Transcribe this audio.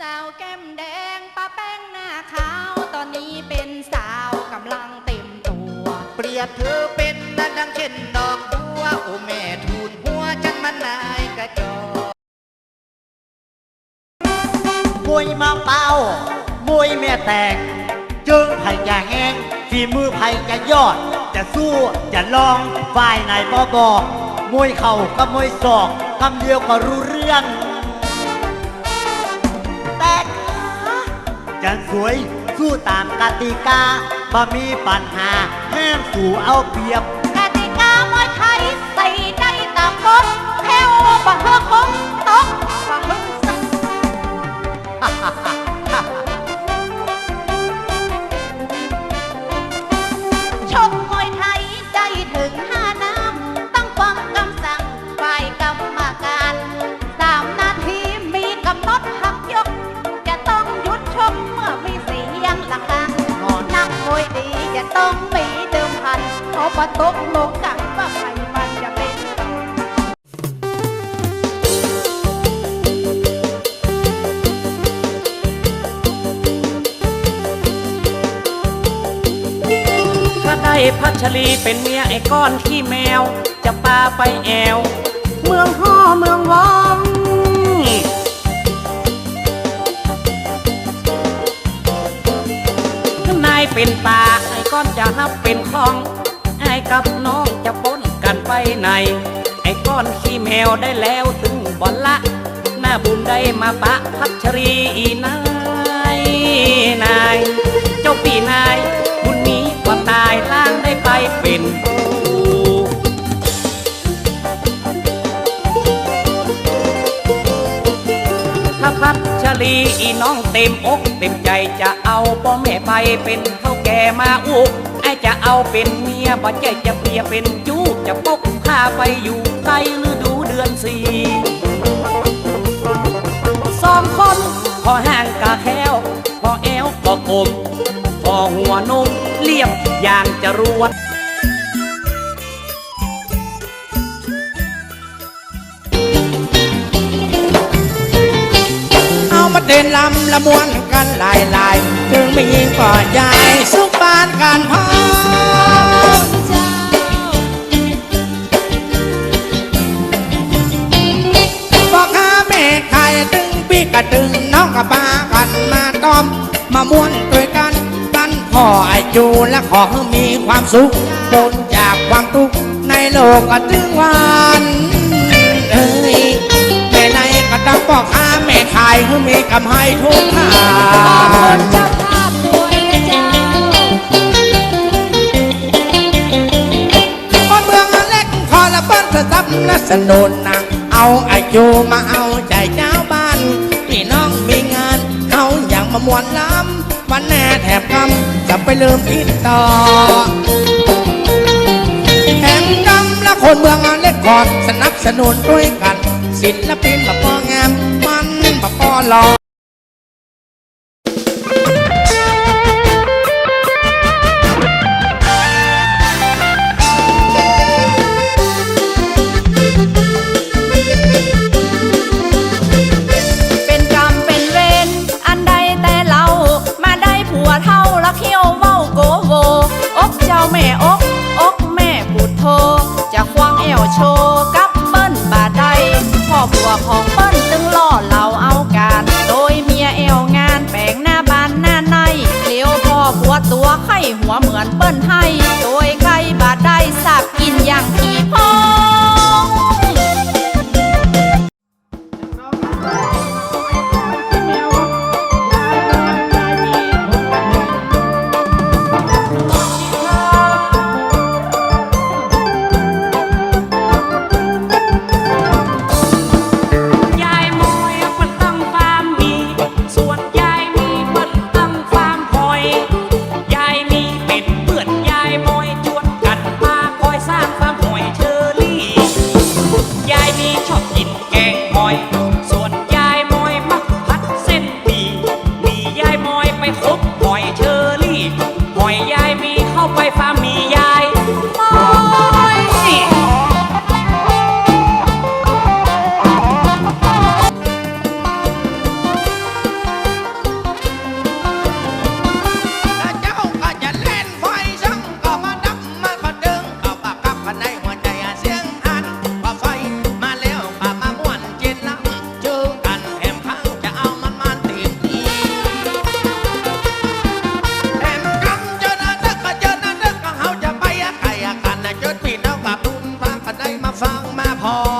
สาวแก้มแดงป้าแป้งหน้าขาวตอนนี้เป็นสาวกำลังเต็มตัว เปรียบเธอเป็นดังเช่นดอกบัวโอ้แม่ทูลหัวฉันมันนายกระจอกมวยมาเป้ามวยแม่แตกจึงไผ่จะแห้งฝีมือไผ่จะยอด จะสู้จะลองฝ่ายไหนบอบอกมวยเข่ากับมวยศอกคำเดียวก็รู้เรื่อง จะสวย สู้ตามกติกาบ่มีปัญหาแห้งสู่เอาเปรียบ กติกามวยไทยใส่ใจตามกฎแถวบ่เฮอคง นเพราะตกลงกันว่าใครมันจะเป็นถ้าได้พัชรีเป็นเมียไอ้ก้อนขี้แมว จะพาไปแอว เมืองห่อเมืองวองถ้านายเป็นป่าไอ้ก้อนจะฮับเป็นคลอง กับน้องจะปนกันไปไหน ไอ้ก้อนขี้แมวได้แล้วถึงบอลละ หน้าบุญได้มาปะพัชรีนายนาย เจ้าปีนาย บุญนี้กว่าตายล่างได้ไปเป็นครูถ้าพัชรีอีน้องเต็มอกเต็มใจจะเอาพ่อแม่ไปเป็นเท่าแก่มาอุก จะเอาเป็นเมียบ่ใจจะเปียเป็นจูจะปกข้าไปอยู่ไกลฤดูเดือนสี่สองคนพอห่างกะแควพอแอวก็กมพอหัวนุ่มเรียบอย่างจะรวดเอามาเต้นลำละมวน กันหลายหลายๆถึงไม่ยิงก่อนยายสุขปานกันพอบอกข้าแม่ไข่ตึงปีกระตึงน้องกับปากันมาต้อม มาม้วนด้วยกันกันพ่อไอจูและขอให้มีความสุขบนจากความทุกข์ในโลกก็ถึงวันน ก็ต้องบอกข้าแม่ขายให้มีกำให้ทุกทางคนเมืองเล็กขอละเปิ้นเธอทับและสนุนนะเอาไอจูมาเอาใจเจ้าบ้านพี่น้องมีงานเขาอย่างมามวนล้ำวันแน่แถบกำจะไปลืมคิดต่อแห่งกำและคนเมืองเล็กก่อนสนับสนุนด้วยกันศิลปินแบบพองาพ อหล่อัวเหมือนเปิ้ลให้ away from Heart.